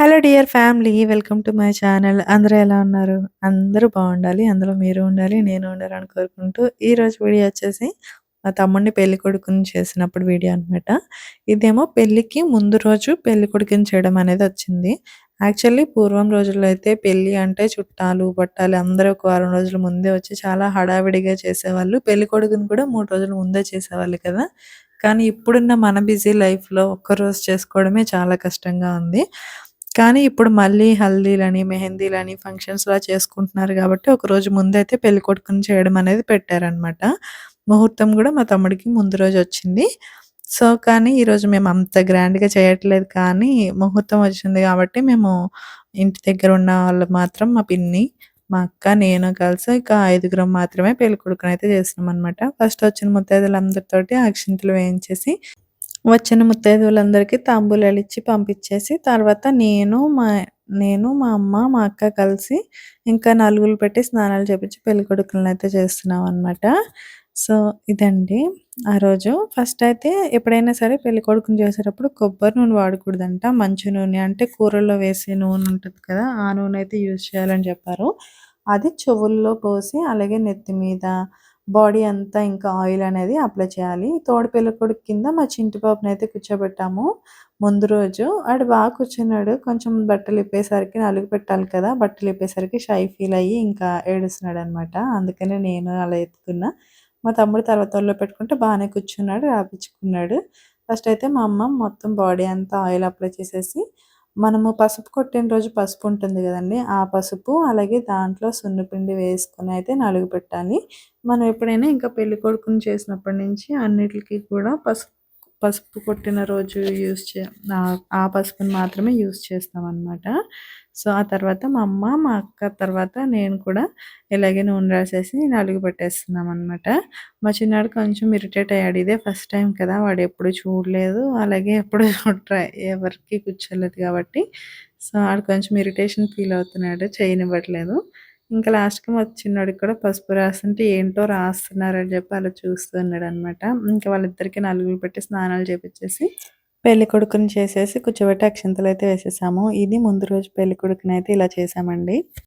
Hello dear family welcome to my channel. అందరూ ఎలా ఉన్నారు? అందరూ బాగుండాలి అందులో మీరు ఉండాలి నేను ఉండాలని కోరుకుంటూ ఈరోజు వీడియో వచ్చేసి మా తమ్ముడిని పెళ్ళి కొడుకుని చేసినప్పుడు వీడియో అనమాట ఇదేమో పెళ్ళికి ముందు రోజు పెళ్ళి కొడుకుని చేయడం అనేది వచ్చింది. యాక్చువల్లీ పూర్వం రోజుల్లో అయితే పెళ్ళి అంటే చుట్టాలు పట్టాలు అందరూ ఒక వారం రోజుల ముందే వచ్చి చాలా హడావిడిగా చేసేవాళ్ళు. పెళ్ళి కొడుకుని కూడా మూడు రోజుల ముందే చేసేవాళ్ళు కదా. కానీ ఇప్పుడున్న మన బిజీ లైఫ్లో ఒక్కరోజు చేసుకోవడమే చాలా కష్టంగా ఉంది. కానీ ఇప్పుడు మళ్ళీ హల్దీలని, మెహందీలని ఫంక్షన్స్‌లా చేసుకుంటున్నారు కాబట్టి ఒకరోజు ముందైతే పెళ్ళికొడుకుని చేయడం అనేది పెట్టారనమాట. ముహూర్తం కూడా మా తమ్ముడికి ముందు రోజు వచ్చింది. సో, కానీ ఈరోజు మేము అంత గ్రాండ్‌గా చేయట్లేదు కానీ ముహూర్తం వచ్చింది కాబట్టి మేము ఇంటి దగ్గర ఉన్న వాళ్ళు మాత్రం మా పిన్ని, మా అక్క, నేను కలిసి ఇక ఐదుగురం మాత్రమే పెళ్ళికొడుకునైతే చేస్తున్నామనమాట. ఫస్ట్ వచ్చిన ముత్తైదులందరితోటి అక్షింతలు వేయించేసి వచ్చిన ముత్తైదువులందరికీ తాంబూలాలిచ్చి పంపించేసి తర్వాత నేను మా నేను మా అమ్మ మా అక్క కలిసి ఇంకా నలుగులు పెట్టి స్నానాలు చేపించి పెళ్ళికొడుకుని అయితే చేస్తున్నాం అనమాట సో, ఇదండి ఆ రోజు. ఫస్ట్ అయితే ఎప్పుడైనా సరే పెళ్ళికొడుకుని చేసేటప్పుడు కొబ్బరి నూనె వాడకూడదంట. మంచి నూనె అంటే కూరల్లో వేసే నూనె ఉంటుంది కదా! ఆ నూనె అయితే యూజ్ చేయాలని చెప్పారు. అది చెవుల్లో పోసి అలాగే నెత్తి మీద బాడీ అంతా ఇంకా ఆయిల్ అనేది అప్లై చేయాలి. తోడు కొడుకు కింద మా చింటి బాబునైతే కూర్చోబెట్టాము. ముందు రోజు ఆడు బాగా కూర్చున్నాడు. కొంచెం బట్టలు ఇప్పేసరికి నలుగు పెట్టాలి కదా! బట్టలు ఇప్పేసరికి షై ఫీల్ అయ్యి ఇంకా ఏడుస్తున్నాడు అనమాట అందుకనే నేను అలా ఎత్తుకున్నా. మా తమ్ముడు తర్వాత వాళ్ళు పెట్టుకుంటే బాగానే కూర్చున్నాడు. రాపించుకున్నాడు ఫస్ట్ అయితే మా అమ్మ మొత్తం బాడీ అంతా ఆయిల్ అప్లై చేసేసి మనము పసుపు కొట్టిన రోజు పసుపు ఉంటుంది కదండి ఆ పసుపు అలాగే దాంట్లో సున్నపిండి వేసుకొని అయితే నలుగు పెట్టాలి. మనం ఎప్పుడైనా ఇంకా పెళ్ళికొడుకుని చేసినప్పటి నుంచి అన్నిటికీ కూడా పసుపు పసుపు కొట్టిన రోజు యూజ్ చే ఆ పసుపుని మాత్రమే యూస్ చేస్తామన్నమాట. సో, ఆ తర్వాత మా అమ్మ, మా అక్క తర్వాత నేను కూడా ఇలాగే నూనె రాసేసి నలుగు పెట్టేస్తున్నామన్నమాట. మా చిన్నాడు కొంచెం ఇరిటేట్ అయ్యాడు. ఇదే ఫస్ట్ టైం కదా! వాడు ఎప్పుడు చూడలేదు. అలాగే ఎప్పుడు ట్రై ఎవరికి కూర్చోలేదు కాబట్టి సో, వాడు కొంచెం ఇరిటేషన్ ఫీల్ అవుతున్నాడు. చేయనివ్వట్లేదు. ఇంకా లాస్ట్‌కి మా చిన్నోడికి కూడా పసుపు రాస్తుంటే ఏంటో రాస్తున్నారని చెప్పి అలా చూస్తూ ఉన్నాడనమాట. ఇంకా వాళ్ళిద్దరికీ నలుగులు పెట్టి స్నానాలు చేపించేసి పెళ్ళి కొడుకుని చేసేసి కూర్చోబెట్టి అక్షింతలైతే వేసేసాము. ఇది ముందు రోజు పెళ్ళి కొడుకుని అయితే ఇలా చేసామండి